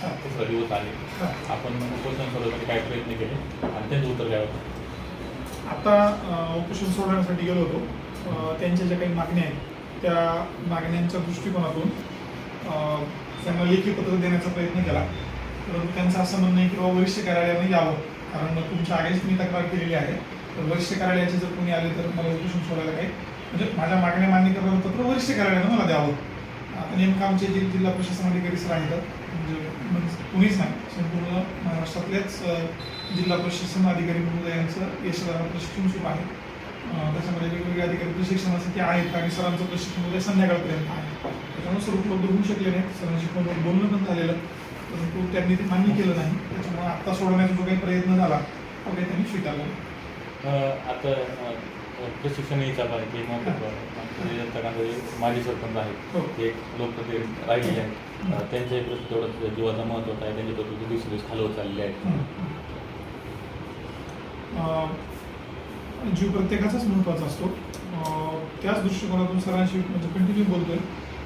हा. तिसरा दिवस आहे आपण उपोषण सोडवण्यासाठी काय प्रयत्न केले? आणि त्यांचं उत्तर काय होतं? आता उपोषण सोडवण्यासाठी गेलो होतो. त्यांच्या ज्या काही मागण्या आहेत त्या मागण्यांच्या दृष्टिकोनातून त्यांना लेखी पत्र देण्याचा प्रयत्न केला. परंतु त्यांचं असं म्हणणं आहे की बाबा वरिष्ठ कार्यालयाने यावं. कारण तुमच्या आधीच मी तक्रार केलेली आहे. तर वरिष्ठ कार्यालयाचे जर कोणी आले तर मला उपोषण सोडायला काही म्हणजे माझ्या मागण्या मान्य करणारं पत्र वरिष्ठ कार्यालयानं मला द्यावं. आता नेमकं आमचे जे जिल्हा प्रशासन अधिकारी सर आहेत कुणीच नाही. संपूर्ण महाराष्ट्रातल्याच जिल्हा प्रशासन अधिकारी महोदयांचं यशदारा प्रशिक्षण सुरू आहे. त्याच्यामध्ये वेगवेगळे अधिकारी प्रशिक्षणासाठी आहेत आणि सरांचं प्रशिक्षण उद्या संध्याकाळपर्यंत आहे. त्याच्यामुळे सर उपलब्ध होऊ शकले नाहीत. सरांशी फोनवर बोलणं पण झालेलं. परंतु त्यांनी ते मान्य केलं नाही. त्याच्यामुळे आत्ता सोडवण्याचा जो काही प्रयत्न झाला तो काही त्यांनी स्वीकारला आता प्रशिक्षणही चालू आहे ते महत्त्वाचं आहे. कांदळे माजी सरपंच आहेत हो. ते एक लोकप्रतिनिधी राहिलेले आहेत. त्यांच्याही प्रश्न तेवढंच जीवाचा महत्त्वाचा आहे त्यांचे प्रकृती दिवस दिवस खालवत चाललेले आहेत अं, जीव प्रत्येकाचाच महत्त्वाचा असतो. त्याच दृष्टिकोनातून सरांशी म्हणजे कंटिन्यू बोलतोय.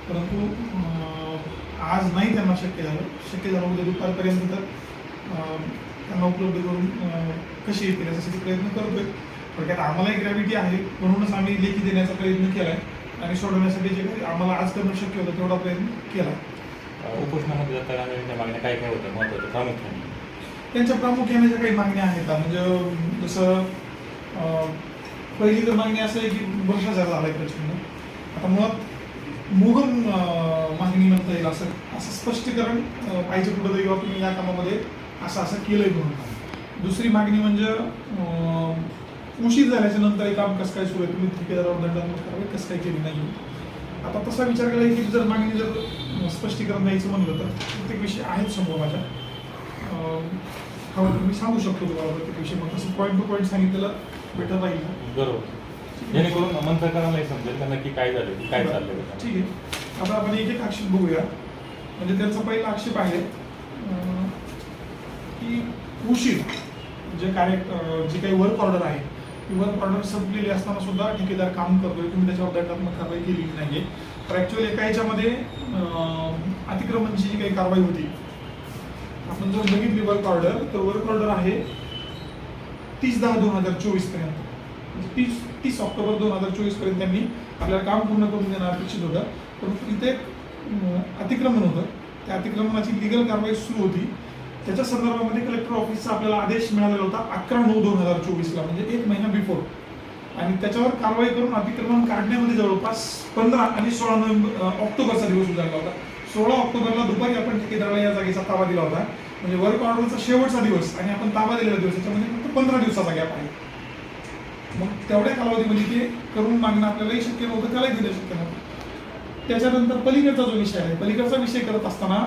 परंतु आज नाही त्यांना शक्य झालं. शक्य झालं उद्या दुपारपर्यंत तर अं, त्यांना उपलब्ध करून कशी येतील याच्यासाठी प्रयत्न करतोय. थोडक्यात आम्हाला एक ग्रॅव्हिटी आहे म्हणूनच आम्ही लेखी देण्याचा प्रयत्न केलाय. आणि सोडवण्यासाठी जे काही आम्हाला आज करणं शक्य होतं तेवढा प्रयत्न केला. उपोषणामध्ये कांदळेच्या मागण्या काय काय होत्या? महत्त्वाच्या प्रामुख्याने. त्यांच्या प्रामुख्याने ज्या काही मागण्या आहेत म्हणजे जसं पहिली तर मागणी असं आहे की भ्रष्टाचार झालाय प्रचंड. आता मुळात अं, मागणी म्हणता येईल असं असं स्पष्टीकरण पाहिजे कुठंतरी किंवा तुम्ही या कामामध्ये असं असं केलंय म्हणून. दुसरी मागणी म्हणजे उशीर झाल्याच्यानंतर हे काम कसं काय सुरू आहे? तुम्ही ठेकेदारावर दंडात्मक कारवाई कसं काय केली? नाही. आता तसा विचार केला की जर मागणी जर स्पष्टीकरण द्यायचं म्हणलं तर प्रत्येक विषय आहेत समोर माझ्या. हवं मी सांगू शकतो तुम्हाला प्रत्येक विषय मग तसं पॉईंट टू पॉईंट सांगितलेलं बेटर राहील. बरोबर. जेणेकरून मंत्रकारांनाही समजेल का नक्की काय झालं काय चाललंय होतं. ठीक आहे. आता आपण एक एक आक्षेप बघूया. म्हणजे त्यांचा पहिला आक्षेप आहे की उशीर जे काय जी काही वर्क ऑर्डर आहे इव्हन वर्क ऑर्डर संपलेली असताना सुद्धा ठेकेदार काम करतोय तुम्ही त्याच्यावर दंडात्मक कारवाई केलेली नाही तर ऍक्च्युअली एका याच्यामध्ये अतिक्रमणची जी काही कारवाई होती आपण जर बघितली वर्क ऑर्डर तर वर्क ऑर्डर आहे तीस दहा दोन हजार चोवीसपर्यंत. म्हणजे तीस तीस ऑक्टोबर दोन हजार चोवीसपर्यंत त्यांनी आपल्याला काम पूर्ण करून देणं अपेक्षित होतं. परंतु इथे अतिक्रमण होतं. त्या अतिक्रमणाची लिगल कारवाई सुरू होती. त्याच्या संदर्भामध्ये कलेक्टर ऑफिसचा आपल्याला आदेश मिळालेला होता अकरा नऊ दोन हजार चोवीसला म्हणजे एक महिना बिफोर आणि त्याच्यावर कारवाई करून अतिक्रमण काढण्यामध्ये जवळपास पंधरा आणि सोळा नोव्हेंबर ऑक्टोबरचा दिवस उजाडला होता. सोळा ऑक्टोबरला दुपारी आपण ठेकेदाराला या जागेचा ताबा दिला होता. म्हणजे वर्क ऑर्डरचा शेवटचा दिवस आणि आपण ताबा दिलेला दिवस त्याच्यामध्ये फक्त पंधरा दिवसाचा गॅप आहे. मग तेवढ्या कालावधीमध्ये ते करून मागणं आपल्यालाही शक्य नव्हतं त्यालाही दिलं शक्य नव्हतं. त्याच्यानंतर पलीकडचा जो विषय आहे पलीकडचा विषय करत असताना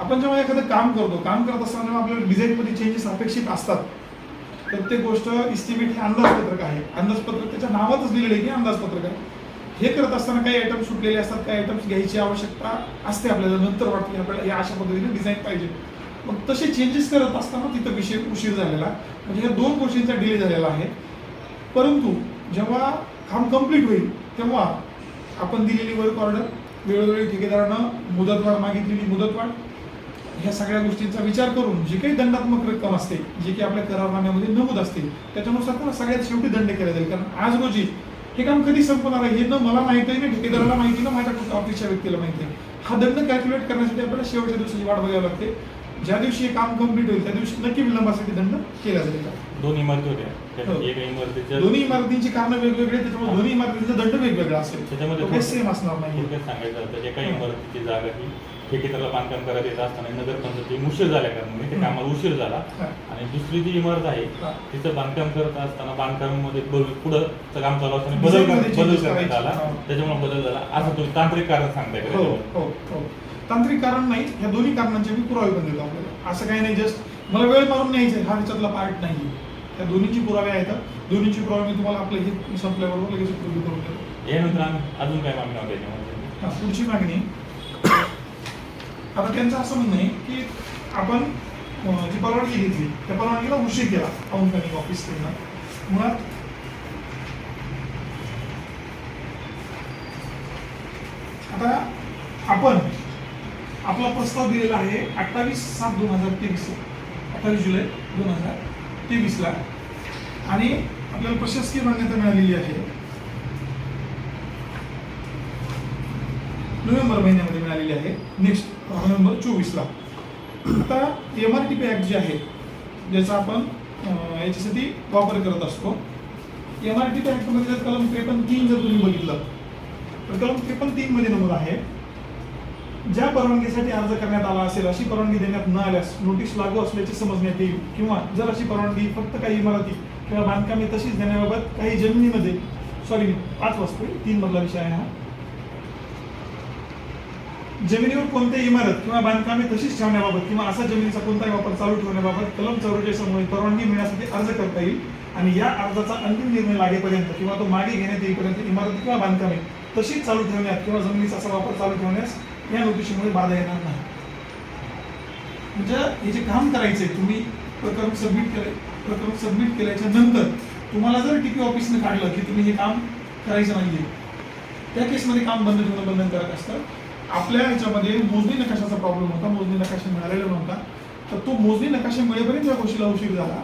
आपण जेव्हा एखादं काम करतो काम करत असताना जेव्हा आपल्याला डिझाईनमध्ये चेंजेस अपेक्षित असतात प्रत्येक गोष्ट इस्टिमेट हे अंदाजपत्रक आहे. अंदाजपत्रक त्याच्या नावातच लिहिलेलं आहे की अंदाजपत्रक आहे. हे करत असताना काही आयटम्स सुटलेले असतात काही आयटम्स घ्यायची आवश्यकता असते आपल्याला नंतर वाटते आपल्याला या अशा पद्धतीने डिझाईन पाहिजे. मग तसे चेंजेस करत असताना तिथं विषय उशीर झालेला. म्हणजे ह्या दोन गोष्टींचा डिले झालेला आहे. परंतु जेव्हा काम कंप्लीट होईल तेव्हा आपण दिलेली वर्क ऑर्डर वेळोवेळी ठेकेदारानं मुदतवाढ मागितलेली मुदतवाढ ह्या सगळ्या गोष्टींचा विचार करून जी काही दंडात्मक रक्कम असते जी की आपल्या करारनाम्यामध्ये नमूद असते त्याच्यानुसार त्याला सगळ्यात शेवटी दंड केला जाईल. कारण आज रोजी हे काम कधी संपणार आहे हे न मला माहिती आहे ना ठेकेदाराला माहिती ना माझ्या ऑफिसच्या व्यक्तीला माहिती आहे. हा दंड कॅल्क्युलेट करण्यासाठी आपल्याला शेवटच्या दिवसाची वाट बघावी लागते. ज्या दिवशी हे काम कंप्लीट होईल त्या दिवशी नक्की विलंबासाठी दंड केला जाईल. दोन इमारती होत्या. हो. दोन्ही इमारतींची कारणं वेगवेगळे त्याच्यामुळे दोन्ही इमारतींचा दंड वेगवेगळा असेल. त्याच्यामध्ये काही सेम असणार नाही सांगायचं तर एका इमारतीची जागा ही ठेकेदाराला बांधकाम करायला येत असताना नगरपंचायती उशीर झाल्या कारणाने ते कामाला उशीर झाला. आणि दुसरी जी इमारत आहे. तिचं बांधकाम करत असताना बांधकामामध्ये पुढं काम चालू असताना बदल बदल करण्यात. आला. त्याच्यामुळे बदल झाला असं तुम्ही तांत्रिक कारण सांगताय का हो? हो हो तांत्रिक कारण नाही ह्या दोन्ही कारणांचे मी पुरावे पण देतो आपल्याला असं काही नाही जस्ट मला वेळ मारून न्यायचं हा त्याच्यातला पार्ट नाही त्या दोन्हीची पुरावे आहेत दोन्हीची पुरावे मी तुम्हाला आपलं हे संपल्याबरोबर लगेच उपलब्ध करून देतो यानंतर अजून काय मागणी होते याच्यामध्ये हा, पुढची मागणी आता त्यांचं असं म्हणणं आहे की आपण जी परवानगी घेतली त्या परवानगीला उशीर केला औंध ऑफिस त्यांना मुळात आता आपण आपला प्रस्ताव दिलेला आहे अठ्ठावीस सात दोन हजार तेवीस अठ्ठावीस जुलै दोन हजार तेवीसला आणि आपल्याला प्रशासकीय मान्यता मिळालेली आहे. नोव्हेंबर महिन्यामध्ये. मिळालेली आहे. नेक्स्ट नोव्हेंबर चोवीसला आता M R T P act जे आहे ज्याचा आपण याच्यासाठी वापर करत असतो. एम आर टी पी ॲक्टमध्ये जर कलम त्रेपन्न तीन जर तुम्ही बघितलं तर कलम त्रेपन्न तीन मध्ये नमूद आहे. ज्या परवानगीसाठी अर्ज करण्यात आला असेल अशी परवानगी देण्यात न आल्यास नोटीस लागू असल्याचे समजण्यात येईल. किंवा जर अशी परवानगी फक्त काही इमारती किंवा बांधकामे तशीच देण्याबाबत काही जमिनीमध्ये सॉरी पाच वाजता तीन मधला विषय आहे हा. जमिनीवर कोणत्याही इमारत किंवा बांधकामे तशीच ठेवण्याबाबत किंवा असा जमिनीचा कोणताही वापर चालू ठेवण्याबाबत कलम चौवेचाळीस परवानगी मिळण्यासाठी अर्ज करता येईल आणि या अर्जाचा अंतिम निर्णय लागेपर्यंत किंवा तो मागे घेण्यात येईपर्यंत इमारत किंवा बांधकामे तशीच चालू ठेवण्यात किंवा जमिनीचा असा वापर चालू ठेवण्यास या नोटिशीमुळे बाधा येणार नाही. म्हणजे हे जे काम करायचे तुम्ही प्रकरण सबमिट केले प्रकरण सबमिट केल्याच्यानंतर तुम्हाला जर टीपी ऑफिसने काढलं की तुम्ही हे काम करायचं नाहीये त्या केसमध्ये काम बंद ठेवणं बंधनकारक असतं. आपल्या ह्याच्यामध्ये मोजणी नकाशाचा प्रॉब्लेम होता. मोजणी नकाशा मिळालेला नव्हता. तर तो मोजणी नकाशा मिळेपर्यंत ज्या गोष्टीला उशीर झाला.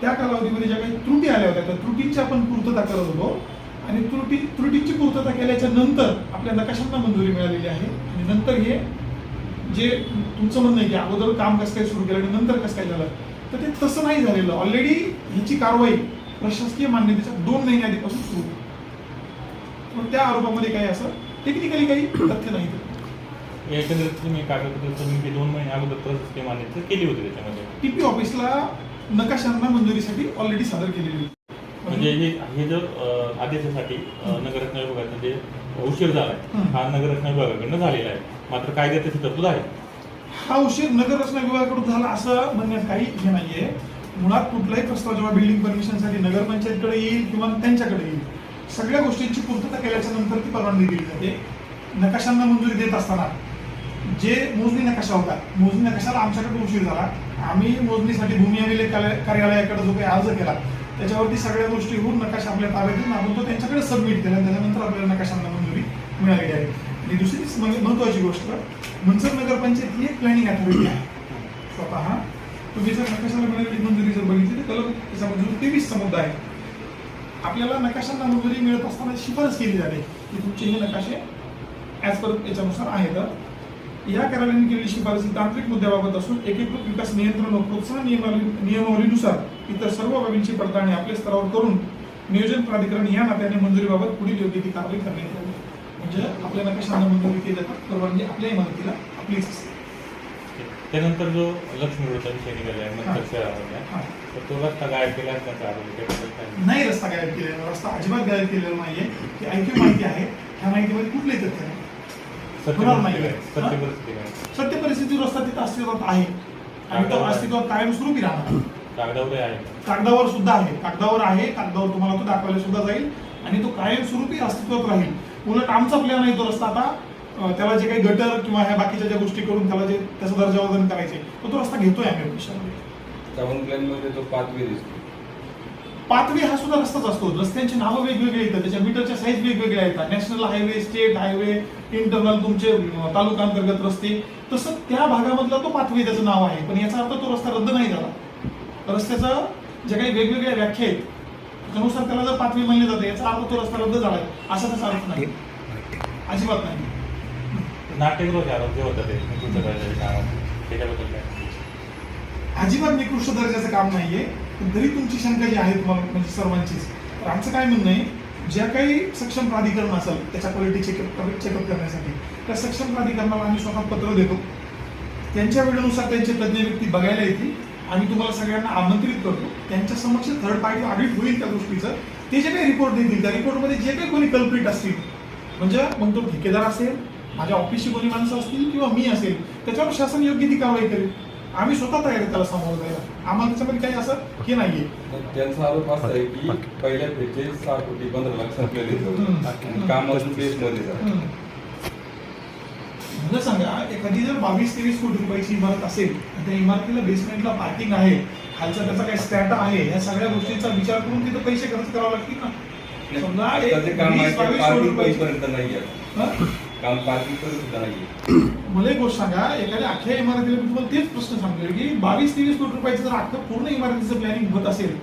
त्या कालावधीमध्ये ज्या काही त्रुटी आल्या होत्या त्या त्रुटींची आपण पूर्तता करत होतो. आणि त्रुटी त्रुटींची पूर्तता केल्याच्यानंतर आपल्या नकाशांना मंजुरी मिळालेली आहे. आणि नंतर हे जे तुमचं म्हणणं आहे की अगोदर काम कसं काय सुरू केलं आणि नंतर कसं काय झालं तर ते तसं नाही झालेलं. ऑलरेडी ह्याची कारवाई प्रशासकीय मान्यतेच्या दोन महिने आधीपासून सुरू. पण त्या आरोपामध्ये काही असं टेक्निकली काही तथ्य नाही. एकंदरीत तुम्ही कागदपत्र सबमिट दोन महिने अगोदर प्रशासकीय मान्यता केली होती त्याच्यामध्ये. टीपी ऑफिसला नकाशांना मंजुरीसाठी ऑलरेडी सादर केलेली होती. म्हणजे हे हे जर आदेशासाठी अं, नगररत्न विभागाचा जे उशीर झालाय हं. हा नगररत्न विभागाकडनं झालेला आहे. मात्र कायद्यात त्याची तरतूद आहे. हा उशीर नगर रचना विभागाकडून झाला असं म्हणण्यात काही हे नाहीये. मुळात कुठलाही प्रस्ताव जेव्हा बिल्डिंग परमिशनसाठी नगरपंचायतकडे येईल किंवा त्यांच्याकडे येईल सगळ्या गोष्टींची पूर्तता केल्याच्यानंतर ती परवानगी दिली जाते. नकाशांना मंजुरी देत असताना. जे मोजणी नकाशा होता मोजणी नकाशाला आमच्याकडे उशीर झाला? आम्ही मोजणीसाठी भूमी अभिलेख कार्यालयाकडे जो काही अर्ज केला त्याच्यावरती सगळ्या गोष्टी होऊन नकाशा आपल्या ताब्यात घेऊन आपण तो त्यांच्याकडे सबमिट केला त्याच्यानंतर आपल्याला नकाशांना मंजुरी मिळालेली आहे. आणि दुसरीच म्हणजे महत्वाची गोष्ट मनसर नगरपंचायत ही एक प्लॅनिंग अथॉरिटी आहे. स्वतः तुम्ही जर नकाशाला मिळालेली मंजुरी जर बघितली तर कलम त्याच्यामध्ये तेवीस समुदाय आहे. आपल्याला नकाशांना मंजुरी मिळत असताना शिफारस केली जाते की तुमचे हे नकाशे ॲज पर याच्यानुसार आहेत. या कार्यालयाने केलेली शिफारस ही तांत्रिक मुद्द्याबाबत असून एकीकृत विकास नियंत्रण व प्रोत्साहन नियमावली नियमावलीनुसार इतर सर्व बाबींची पडताळणी आपल्या स्तरावर करून नियोजन प्राधिकरण या नात्याने मंजुरीबाबत पुढील योग्य ती कारवाई करण्यात यावी म्हणजे आपल्या नकाशांना मंजुरी केली जातात परवानगी आपल्या इमारतीला आपलीच असते. त्यानंतर जो लक्ष्मी रोडचा विषय निघाला आहे नंतर शहरामध्ये हा. तर तो रस्ता गायब केला असण्याचा आरोप आहे. नाही. रस्ता गायब केलेला रस्ता अजिबात गायब केलेला नाहीये. ही ऐकीव माहिती आहे ह्या माहितीमध्ये कुठलेही तथ्य नाही. होणार नाही. सत्य परिस्थिती काय? सत्य परिस्थिती रस्ता तिथं अस्तित्वात आहे. आणि तो कागदावर आहे. अस्तित्वात कायमस्वरूपी राहणार? कागदावर आहे. कागदावर सुद्धा आहे. कागदावर आहे. कागदावर तुम्हाला तो दाखवायला सुद्धा जाईल. आणि तो कायमस्वरूपी अस्तित्वात राहील. उलट आमचा प्लॅन आहे तो रस्ता आता त्याला जे काही गटर किंवा ह्या बाकीच्या ज्या गोष्टी करून त्याला जे त्याचा दर्जावर्धन करायचे तो तो रस्ता घेतोय आम्ही भविष्यामध्ये टाउन प्लॅनमध्ये तो पाचवे दिसतो पाथवे हा सुद्धा रस्ताच असतो. रस्त्यांची नावं वेगवेगळी येतात. त्याच्या मीटरच्या साईज वेगवेगळ्या येतात. National highway state highway internal तुमचे तालुका अंतर्गत रस्ते. तसं त्या भागामधला तो पाथवे त्याचं नाव आहे. पण याचा अर्थ तो रस्ता रद्द नाही झाला. रस्त्याचं जे काही वेगवेगळ्या व्याख्या आहेत त्यानुसार त्याला जर पाथवे म्हणले जाते याचा अर्थ तो रस्ता रद्द झालाय असा त्याचा अर्थ नाही. अजिबात नाही. नाट्यगृह होतं ते निकृष्ट दर्जाचे काम त्याच्याबद्दल काय? अजिबात निकृष्ट दर्जाचं काम नाहीये. पण तरी तुमची शंका जी आहे तुम्हाला म्हणजे सर्वांचीच. तर आमचं काय म्हणणं आहे ज्या काही सक्षम प्राधिकरण असेल त्याच्या क्वालिटी चेकअप चेकअप करण्यासाठी त्या सक्षम प्राधिकरणाला आम्ही स्वतः पत्र देतो. त्यांच्या वेळेनुसार त्यांचे तज्ज्ञ व्यक्ती बघायला येतील आम्ही तुम्हाला सगळ्यांना आमंत्रित करतो. त्यांच्या समक्ष थर्ड पार्टी ऑडिट होईल त्या गोष्टीचं. ते जे काही रिपोर्ट देतील त्या रिपोर्टमध्ये जे काही कोणी कल्प्रिट असतील म्हणजे मग तो ठेकेदार असेल माझ्या ऑफिसची कोणी माणसं असतील किंवा मी असेल त्याच्यावर शासन योग्य ती कारवाई करेल. आम्ही स्वतः तयार त्याला सामोरं जायला आम्हाला त्याच्यामध्ये काही असं हे नाहीये. त्यांचा आरोप असा आहे की पहिल्या फेजचे सहा कोटी पंधरा लाख संपलेले. काम अजून बेस मध्ये झालं. हम्म. मला सांगा एखादी जर बावीस तेवीस कोटी रुपयाची इमारत असेल आणि त्या इमारतीला बेसमेंटला पार्किंग आहे खालचा त्याचा काही स्टॅटा आहे या सगळ्या गोष्टींचा विचार करून तिथे पैसे खर्च करावे लागतील ना? समजा बावीस कोटी पार्किंग रुपयाची- पर्यंत नाही आहे? काम पार्किंग सुद्धा नाहीये. मला एक गोष्ट सांगा एखाद्या अख्ख्या इमारतीला मी तुम्हाला तेच प्रश्न सांगतोय की बावीस तेवीस कोटी रुपयाचं जर अख्खं पूर्ण इमारतीचं प्लॅनिंग होत असेल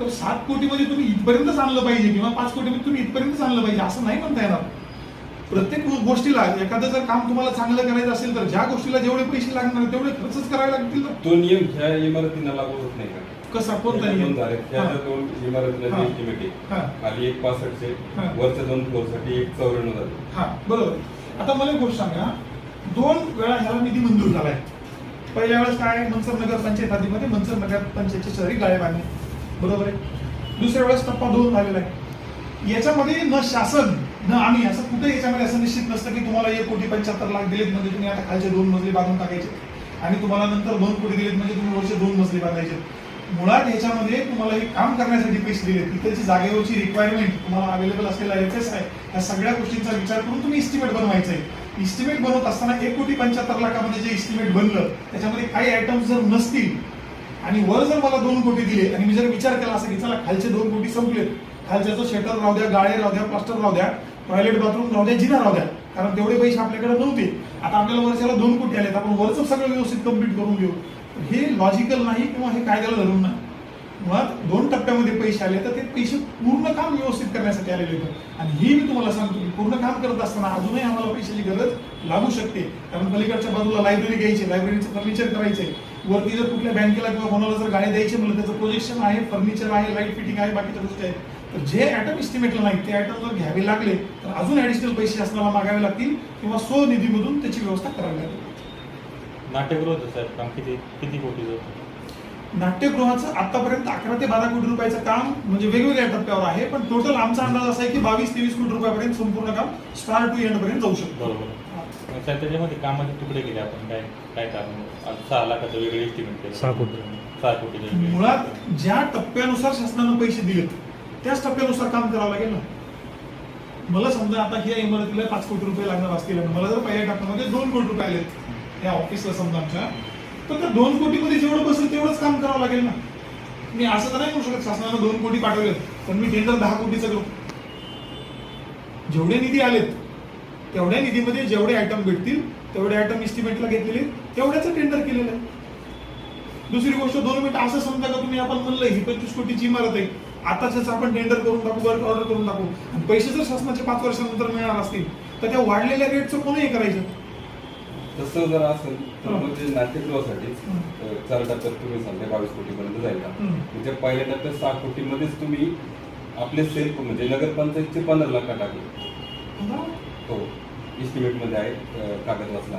तर सात कोटीमध्ये तुम्ही इथपर्यंतच आणलं पाहिजे किंवा पाच कोटीमध्ये तुम्ही इथपर्यंतच आणलं पाहिजे असं नाही म्हणता येणार. प्रत्येक गोष्टीला एखादं जर काम तुम्हाला चांगलं करायचं असेल तर ज्या गोष्टीला जेवढे पैसे लागणार तेवढे खर्चच करावे लागतील तो नियम ह्या इमारतींना लागू होत नाही का? कसा कोणता दोन झाले त्या. ज्या दोन इमारतीला हा. एस्टिमेट आहे हा. खाली एक पासष्टचे हा. वरच्या दोन फ्लोअरसाठी एक चौऱ्याण्णव झाले. हा बरोबर. आता मला एक गोष्ट सांगा. दोन वेळा ह्याला निधी मंजूर झालाय. पहिल्या वेळेस काय? मनसर नगर पंचायत हद्दीमध्ये मनसर नगर पंचायतचे शहरी गाळे बांधणे बरोबर आहे? दुसऱ्या वेळेस टप्पा दोन झालेला आहे. याच्यामध्ये न शासन न आम्ही असं कुठे याच्यामध्ये असं निश्चित नसतं की तुम्हाला एक कोटी पंच्याहत्तर लाख दिलेत म्हणजे तुम्ही आता खालचे दोन मजले बांधून टाकायचे. आणि तुम्हाला नंतर दोन कोटी दिलेत म्हणजे तुम्ही वरचे दोन मजले बांधायचे. मुळात याच्यामध्ये तुम्हाला हे काम करण्यासाठी पैसे दिले. तिकडची जागेवरची रिक्वायरमेंट तुम्हाला अवेलेबल असलेला एफ एस आहे या सगळ्या गोष्टींचा विचार करून तुम्ही इस्टिमेट बनवायचं आहे. इस्टिमेट बनवत असताना एक कोटी पंच्याहत्तर लाखामध्ये जे इस्टिमेट बनलं त्याच्यामध्ये काही आयटम्स जर नसतील आणि वर जर मला दोन कोटी दिले आणि मी जर विचार केला असं की चला खालचे दोन कोटी संपले खालच्याचं शटर राहू द्या गाळे राहू द्या प्लास्टर राहू द्या टॉयलेट बाथरूम राहू द्या जिना राहू द्या कारण तेवढे पैसे आपल्याकडे नव्हते. आता आपल्याला वर्षाला दोन कोटी आलेत आपण वरचं सगळं व्यवस्थित कंप्लीट करून घेऊ. हे लॉजिकल नाही किंवा हे कायद्याला धरून नाही. मुळात दोन टप्प्यामध्ये पैसे आले तर ते पैसे पूर्ण काम व्यवस्थित करण्यासाठी आलेले होते. आणि ही मी तुम्हाला सांगतो की पूर्ण काम करत असताना अजूनही आम्हाला पैशाची गरज लागू शकते. कारण पलीकडच्या बाजूला लायब्ररी घ्यायची लायब्ररीचं फर्निचर करायचंय वरती जर कुठल्या बँकेला किंवा कोणाला जर गाडी द्यायची म्हणलं त्याचं प्रोजेक्शन आहे फर्निचर आहे लाइट फिटिंग आहे बाकीच्या गोष्टी आहेत. तर जे ऍटम इस्टिमेटला नाही ते ऍटम जर घ्यावे लागले तर अजून ऍडिशनल पैसे असताना मागावे लागतील किंवा स्वनिधीमधून त्याची व्यवस्था करावी लागेल. नाट्यगृहाचं साहेब काम किती किती कोटीचं नाट्यगृहाचं आतापर्यंत अकरा ते बारा कोटी रुपयाचं काम म्हणजे वेगवेगळ्या टप्प्यावर आहे पण टोटल आमचा अंदाज असा आहे की बावीस तेवीस कोटी रुपयापर्यंत संपूर्ण काम स्टार्ट टू एंड पर्यंत जाऊ शकतो. बरोबर. मग साहेब त्याच्यामध्ये कामाचे तुकडे केले आपण काय काय कारण आज सहा लाखाचं वेगळे एस्टिमेट केलं. सहा कोटी. सहा कोटी वेगळे. मुळात ज्या टप्प्यानुसार शासनानं पैसे दिलेत त्याच टप्प्यानुसार काम करावं लागेल ना? मला समजा आता ह्या इमारतीला पाच कोटी रुपये लागणार असतील आणि मला जर पहिल्या टप्प्यामध्ये दोन कोटी रुपये आलेत या ऑफिसला समजा आमच्या तर त्या दोन कोटीमध्ये जेवढं बसेल तेवढंच काम करावं लागेल ना. मी असं तर नाही करू शकत शासनानं दोन कोटी पाठवलेत पण मी टेंडर दहा कोटीचं करू जेवढे निधी आलेत तेवढ्या निधीमध्ये जेवढे आयटम भेटतील तेवढे आयटम इस्टिमेटला घेतलेले तेवढ्याचं टेंडर केलेलं आहे. दुसरी गोष्ट दोन मिनिट असं समजा का तुम्ही आपण म्हणलं ही पंचवीस कोटीची इमारत आहे आताच आपण टेंडर करून टाकू वर्क ऑर्डर करून टाकू. आणि पैसे जर शासनाचे पाच वर्षानंतर मिळणार असतील तर त्या वाढलेल्या रेटचं कोणी हे करायचं? तसं जर असेल तर. म्हणजे नाट्यगृहासाठी चार टप्प्यात तुम्ही सांगता बावीस कोटीपर्यंत जाईल का. म्हणजे पहिल्या टप्प्यात सहा कोटीमध्येच तुम्ही आपले सेल्फ म्हणजे नगरपंचायतचे पंधरा लाख टाकले. हो. इस्टिमेटमध्ये आहे कागद वाचला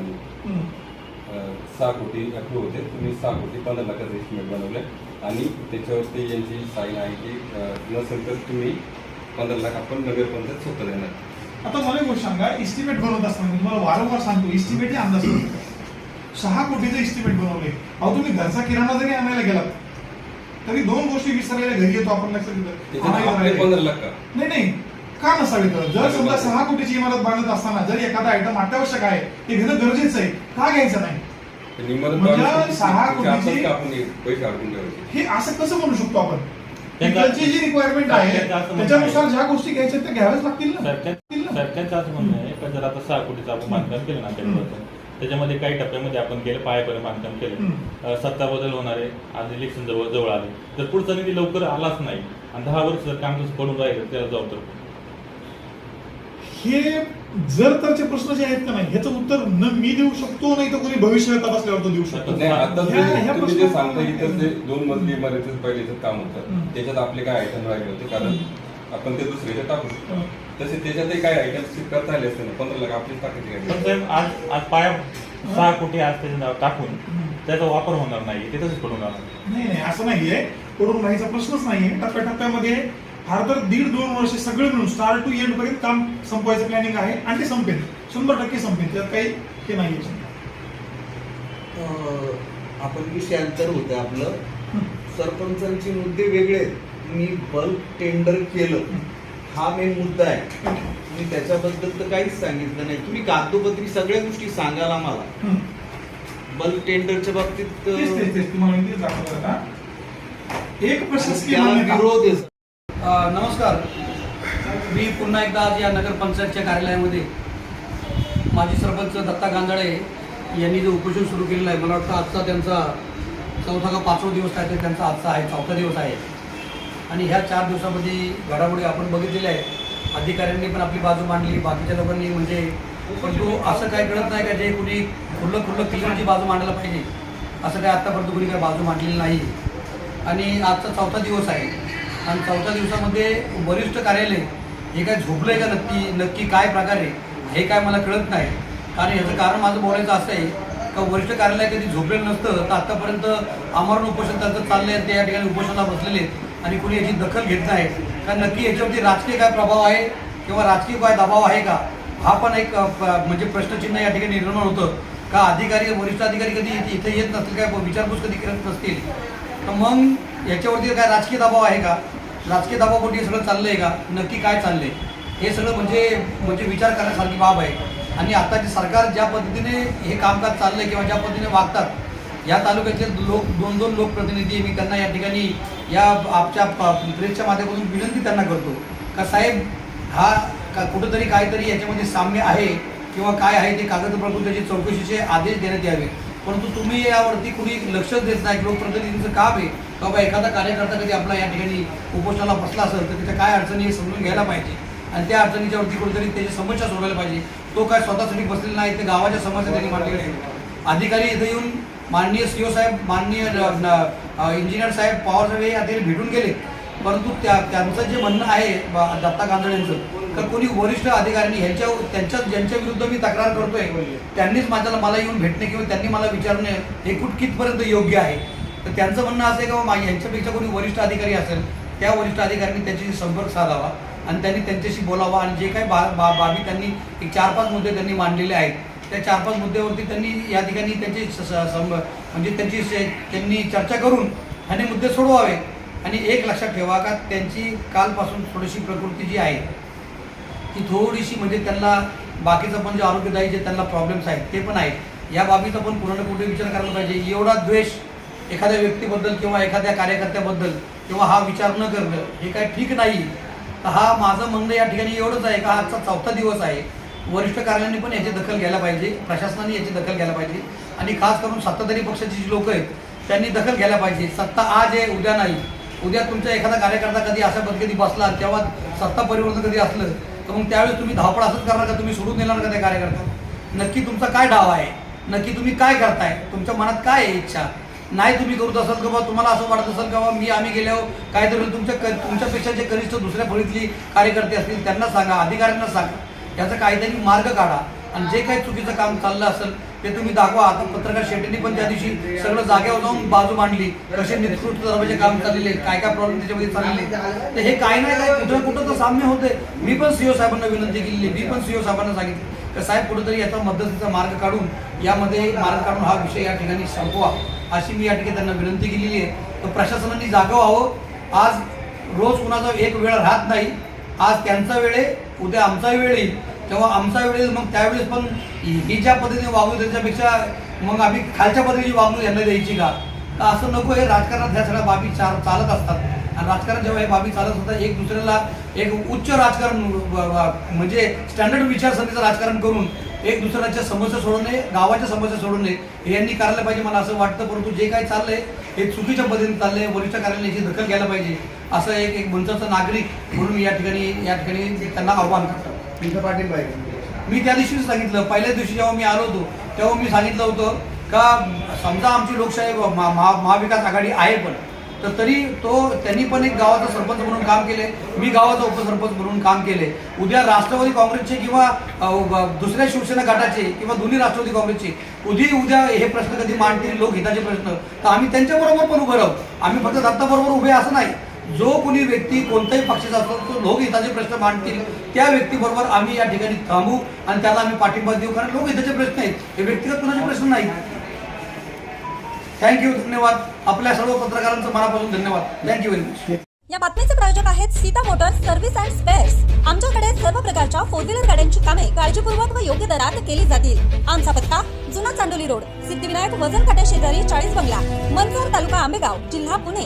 सहा कोटी अप्रूव्ह होते. तुम्ही सहा कोटी पंधरा लाखाचं एस्टिमेट बनवलंय. आणि त्याच्यावरती यांची साईन आहे की नसेल तर तुम्ही पंधरा लाख आपण नगरपंचायत स्वतः देणार. आता मला एक गोष्ट सांगा इस्टिमेट बनवत असताना तुम्हाला वारंवार सांगतो इस्टिमेट अंदाज करतो. सहा कोटीचं इस्टिमेट बनवलंय. अहो तुम्ही घरचा किराणा जरी आणायला गेलात तरी दोन गोष्टी विसरायला घरी येतो आपण लक्षात घेतो नाही नाही का नसावे तर जर समजा सहा कोटीची इमारत बांधत असताना जर एखादा आयटम अत्यावश्यक आहे ते घेणं गरजेचं आहे का घ्यायचं नाही? म्हणजे सहा कोटीची- हे हे असं कसं म्हणू शकतो आपण? जी रिक्वायरमेंट आहे त्याच्यानुसार. ज्या गोष्टी घ्यायच्या त्या घ्याव्याच लागतील ना? सरकारचं असं म्हणणं आहे का जर आता सहा कोटीचं आपण बांधकाम केलं ना त्याच्यामध्ये काही टप्प्यामध्ये आपण केलं पायापर्यंत बांधकाम केलं. सत्ता बदल होणार आहे आज इलेक्शन जवळ जवळ आले. तर पुढचा निधी लवकर आलाच नाही. आणि दहा वर्ष जर काम तसं पडून राहिलं त्याला जबाबदार? हे जर तरचे प्रश्न जे आहेत का नाही ह्याचं उत्तर न मी देऊ शकतो नाही तर कोणी भविष्य तपासल्यावर तो देऊ शकतो. नाही आता ह्या- ह्या जे तुम्ही जे सांगता ते दोन मजली इमारतीचं पहिलेच काम होतं. त्याच्यात आपले काय आयटम राहिले होते? कारण आपण ते दुसरीकडे टाकू शकतो. हं. तसे त्याच्यातही काय आयटम करता आले असते ना पंधरा लाख आपलीच टाकायचे पण काय साहेब आज आज पाया सहा कोटी आज त्याच्या नावावर टाकून हं. त्याचा वापर होणार नाही ते तसंच पडून राहणार. नाही नाही असं नाहीये. पडून राहायचा प्रश्नच नाहीये. टप्प्याटप्प्यामध्ये फार तर दीड दोन वर्ष सगळे मिळून स्टार्ट टू एंड पर्यंत काम संपवायचं प्लॅनिंग आहे आणि ते संपेल. शंभर टक्के संपेल. त्यात काही हे नाहीये. अं, आपण विषयांतर होतं आपलं. सरपंचांचे मुद्दे वेगळे आहेत. तुम्ही बल्क टेंडर केलं. हा मेन मुद्दा आहे. तुम्ही त्याच्याबद्दल तर काहीच सांगितलं नाही. तुम्ही कागदोपत्री सगळ्या गोष्टी सांगाल आम्हाला. बल्क टेंडरच्या बाबतीत तेच तेच अं, तेच. तुम्हाला मी तेच दाखवतो आता एक प्रशासकीय त्याला मान्यता विरोध आहे. अ, नमस्कार. मी पुन्हा एकदा आज या नगरपंचायतच्या कार्यालयामध्ये माजी सरपंच दत्ता गांजाळे यांनी जे उपोषण सुरू केलेलं आहे मला वाटतं आजचा त्यांचा चौथा का पाचवा दिवस आहे ते त्यांचा आजचा आहे चौथा दिवस आहे. आणि ह्या चार दिवसामध्ये घडामोडी आपण बघितलेल्या आहेत. अधिकाऱ्यांनी पण आपली बाजू मांडली बाकीच्या लोकांनी म्हणजे परंतु असं काय कळत नाही का जे कुणी खुल्लं खुल्लं क्लिअरची बाजू मांडायला पाहिजे. असं काय आत्तापर्यंत कुणी काय बाजू मांडलेली नाही. आणि आजचा चौथा दिवस आहे. आणि चौथ्या दिवसामध्ये वरिष्ठ कार्यालय हे काय झोपलं आहे का नक्की नक्की काय प्रकारे हे काय मला कळत नाही. कारण याचं कारण माझं बोलायचं असं आहे का वरिष्ठ कार्यालय कधी झोपलेलं नसतं तर आत्तापर्यंत आमरण उपोषण त्यांचं चाललं आहे ते या ठिकाणी उपोषणाला बसलेले आहेत. आणि कुणी याची दखल घेत नाही. कारण नक्की याच्यावरती राजकीय काय प्रभाव आहे किंवा राजकीय काय दबाव आहे का? हा पण एक प- म्हणजे प्रश्नचिन्ह या ठिकाणी निर्माण होतं. का अधिकारी वरिष्ठ अधिकारी कधी इथे- इथे येत नसतील? काय विचारपूस कधी करत नसतील? तर मग याच्यावरती काय राजकीय दबाव आहे का? राजकीय दबावापोटी हे सगळं आहे का? नक्की काय चाललंय? हे सगळं म्हणजे म्हणजे विचार करण्यासारखी बाब आहे. आणि आताचे सरकार ज्या पद्धतीने हे कामकाज चाललंय किंवा ज्या पद्धतीने वागतात या तालुक्यातले लोक दोन दोन लोकप्रतिनिधी मी त्यांना या ठिकाणी या आपच्या प्रेसच्या माध्यमातून विनंती त्यांना करतो का साहेब हा का कुठंतरी काहीतरी याच्यामध्ये साम्य आहे किंवा काय आहे ते कागदपत्र त्याची चौकशीचे आदेश देण्यात यावे? परंतु तुम्ही यावरती कुणी लक्ष देत नाही लोकप्रतिनिधींचं काम आहे. बाबा एखादा कार्यकर्ता कधी आपला या ठिकाणी उपोषणाला बसला असेल तर त्याच्या काय अडचणी हे समजून घ्यायला पाहिजे. आणि त्या अडचणीच्या वरती कुठेतरी त्याची समस्या सोडवायला पाहिजे. तो काय स्वतःसाठी बसलेला नाही ते गावाच्या समस्या त्यांनी मांडलेल्या आहेत. अधिकारी इथे येऊन माननीय सीओ साहेब माननीय इंजिनियर साहेब पवार साहेब हे अधिकारी भेटून गेले. परंतु त्या त्यांचं जे म्हणणं आहे दत्ता गांधळे यांचं तर कोणी वरिष्ठ अधिकाऱ्यांनी ह्यांच्या त्यांच्या ज्यांच्या विरुद्ध मी तक्रार करतोय त्यांनीच माझ्याला मला येऊन भेटणे किंवा त्यांनी मला विचारणे हे कुठ कितपर्यंत योग्य आहे? तर त्यांचं म्हणणं असं आहे की यांच्यापेक्षा कोणी वरिष्ठ अधिकारी असेल त्या वरिष्ठ अधिकाऱ्यांनी त्याच्याशी संपर्क साधावा आणि त्यांनी त्यांच्याशी बोलावा आणि जे काही बा बा बाबी त्यांनी एक चार पाच मुद्दे त्यांनी मांडलेले आहेत त्या चार पाच मुद्द्यावरती त्यांनी या ठिकाणी त्यांची स- सं- म्हणजे त्यांची त्यांनी चर्चा करून आणि मुद्दे सोडवावे. आणि एक लक्षात ठेवा का त्यांची कालपासून थोडीशी प्रकृती जी आहे ती थोडीशी म्हणजे त्यांना बाकीचं पण जे आरोग्यदायी जे त्यांना प्रॉब्लेम्स आहेत ते पण आहेत. या बाबीचा पण कुठं ना कुठे विचार करायला पाहिजे. एवढा द्वेष एखाद्या व्यक्तीबद्दल किंवा एखाद्या कार्यकर्त्याबद्दल किंवा हा विचार न करणं हे काय ठीक नाही. तर हा माझं म्हणणं या ठिकाणी एवढंच आहे का आजचा चौथा दिवस आहे. वरिष्ठ कार्यालयाने पण याची दखल घ्यायला पाहिजे प्रशासनाने याची दखल घ्यायला पाहिजे आणि खास करून सत्ताधारी पक्षाची जी लोक आहेत त्यांनी दखल घ्यायला पाहिजे. सत्ता आज आहे उद्या नाही. उद्या तुमचा एखादा कार्यकर्ता कधी अशा पद्धती बसला तेव्हा सत्ता परिवर्तन कधी असलं तर मग त्यावेळेस तुम्ही धावपळ असंच करणार का? तुम्ही सोडून देणार का त्या कार्यकर्ता? नक्की तुमचा काय डाव आहे? नक्की तुम्ही काय करताय? तुमच्या मनात काय आहे इच्छा? नाही तुम्ही करत असाल का बा? तुम्हाला असं वाटत असेल का बा? मी आम्ही गेल्यावर काहीतरी तुमच्या क- तुमच्यापेक्षा जे कनिष्ठ दुसऱ्या फळीतली कार्यकर्ते असतील त्यांना सांगा अधिकाऱ्यांना सांगा. याचा काहीतरी मार्ग काढा. आणि जे काही चुकीचं काम चाललं असेल ते तुम्ही दाखवा. आता पत्रकार शेट्टींनी पण त्या दिवशी सगळं जागेवर जाऊन बाजू मांडली. कसे निष्कृत दरवाजे काम चाललेले काय काय प्रॉब्लेम त्याच्यामध्ये चाललेले तर हे काही नाही काय कुठं कुठं तर साम्य होते मी पण सीओ साहेबांना विनंती केलेली मी पण सीओ साहेबांना सांगितले तर साहेब कुठंतरी याचा मध्यस्थीचा मार्ग काढून यामध्ये मार्ग काढून हा विषय या ठिकाणी संपवा. अशी मी या ठिकाणी त्यांना विनंती केलेली आहे. तर प्रशासनाने जागं व्हावं आज रोज कुणाचा एक वेळ राहत नाही. आज त्यांचा वेळ आहे. उद्या आमचाही वेळ येईल. तेव्हा आमचा वेळेस मग त्यावेळेस पण ही ज्या पद्धतीने वागू त्याच्यापेक्षा मग आम्ही खालच्या पद्धतीची वागणूक यांना द्यायची का? तर असं नको हे राजकारणात ह्या सगळ्या बाबी चाल चालत असतात. आणि राजकारण जेव्हा हे बाबी चालत असतात एक दुसऱ्याला एक उच्च राजकारण म्हणजे स्टँडर्ड विचारसरणीचं राजकारण करून एक दुसऱ्याच्या समस्या सोडवणे गावाच्या समस्या सोडवणे हे यांनी करायला पाहिजे मला असं वाटतं. परंतु जे काही चाललंय हे चुकीच्या पद्धतीने चाललंय. वरिष्ठ कार्यालयाची दखल घ्यायला पाहिजे. असं एक एक मंचाचा नागरिक म्हणून या ठिकाणी या ठिकाणी त्यांना आव्हान करतात तुमचं पाटील आहे मी त्या दिवशीच सांगितलं पहिल्या दिवशी जेव्हा मी आलो होतो तेव्हा मी सांगितलं होतं का समजा आमची लोकशाही महा- महा- महाविकास आघाडी आहे पण तर तरी तो त्यांनी पण एक गावाचा सरपंच म्हणून काम केले मी गावाचा उपसरपंच म्हणून काम केले. उद्या राष्ट्रवादी काँग्रेसचे किंवा दुसऱ्या शिवसेना गटाचे किंवा दोन्ही राष्ट्रवादी काँग्रेसचे उद्या उद्या हे प्रश्न कधी मांडतील लोकहिताचे प्रश्न तर आम्ही त्यांच्याबरोबर पण उभं राहू. आम्ही फक्त दत्ताबरोबर उभे असं नाही. जो कोणी व्यक्ती कोणत्याही पक्षाचा असतो तो लोकहिताचे प्रश्न मांडतील. त्या व्यक्तीबरोबर आम्ही या ठिकाणी थांबू आणि त्याला आम्ही पाठिंबा देऊ. कारण लोकहिताचे प्रश्न आहेत. हे व्यक्तिगत कुणाचे प्रश्न नाहीत. थँक्यू धन्यवाद. आपल्या सर्व पत्रकारांचं मनापासून धन्यवाद. थँक्यू व्हेरी मच या बातमीचे प्रायोजक आहेत Sita Motors Service and Spares आमच्याकडे सर्व प्रकारच्या फोर व्हीलर गाड्यांची कामे काळजीपूर्वक व योग्य दरात केली जातील. आमचा पत्ता जुना चांडोली रोड. सिद्धिविनायक वजन काट्या शेजारी चाळीस बंगला मनसर तालुका आंबेगाव जिल्हा पुणे.